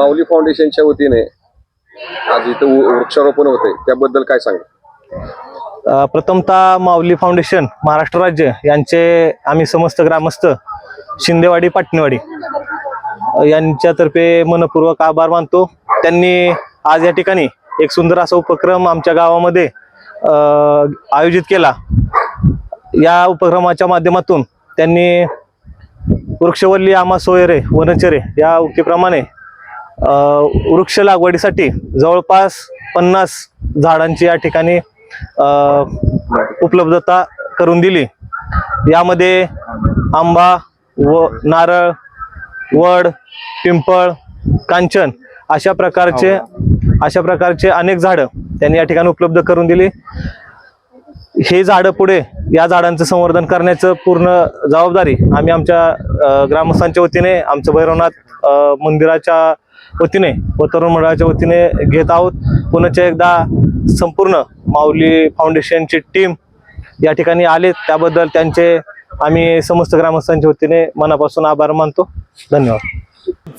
माऊली फाउंडेशनच्या वतीने आज इथं वृक्षारोपण होते त्याबद्दल काय सांगा प्रथमतः माऊली फाउंडेशन महाराष्ट्र राज्य यांचे आम्ही समस्त ग्रामस्थ शिंदेवाडी पाटणेवाडी यांच्यातर्फे मनपूर्वक आभार मानतो. त्यांनी आज या ठिकाणी एक सुंदर असा उपक्रम आमच्या गावामध्ये आयोजित केला. या उपक्रमाच्या माध्यमातून त्यांनी वृक्षवल्ली आमा सोयरे वनचरे या उक्तीप्रमाणे वृक्ष लागवडीसाठी जवळपास पन्नास झाडांची या ठिकाणी उपलब्धता करून दिली. यामध्ये आंबा व नारळ वड पिंपळ कांचन अशा प्रकारचे अशा प्रकारचे अनेक झाडं त्यांनी या ठिकाणी उपलब्ध करून दिली. हे झाडं पुढे या झाडांचं संवर्धन करण्याचं पूर्ण जबाबदारी आम्ही आमच्या ग्रामस्थांच्या वतीने आमचं भैरवनाथ मंदिराच्या वतीने व तरुण मंडळाच्या वतीने घेत आहोत. पुन्हा एकदा संपूर्ण माऊली फाउंडेशनची टीम या ठिकाणी आले. त्याबद्दल त्यांचे आम्ही समस्त ग्रामस्थांच्या वतीने मनापासून आभार मानतो. धन्यवाद.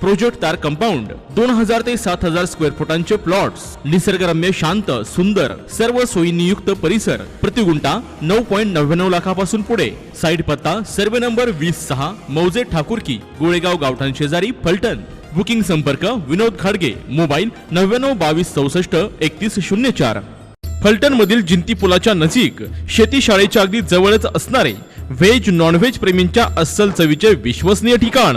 प्रोजेक्ट तार कंपाऊंड दोन हजार ते सात हजार स्क्वेअर फुटांचे प्लॉट्स निसर्गरम्य शांत सुंदर सर्व सोयींनी युक्त परिसर प्रतिगुंटा नऊ पॉईंट नव्याण्णव लाखापासून पुढे. साईट पत्ता सर्वे नंबर वीस सहा मौजे ठाकूरकी गोळेगाव गावठाण शेजारी फलटण. बुकिंग संपर्क विनोद खाडगे मोबाईल नव्याण्णव बावीस चौसष्ट एकतीस शून्य चार. फलटण मधील जिंती पुलाच्या नजीक शेती शाळेच्या अगदी जवळच असणारे व्हेज नॉनव्हेज प्रेमींच्या अस्सल चवीचे विश्वसनीय ठिकाण.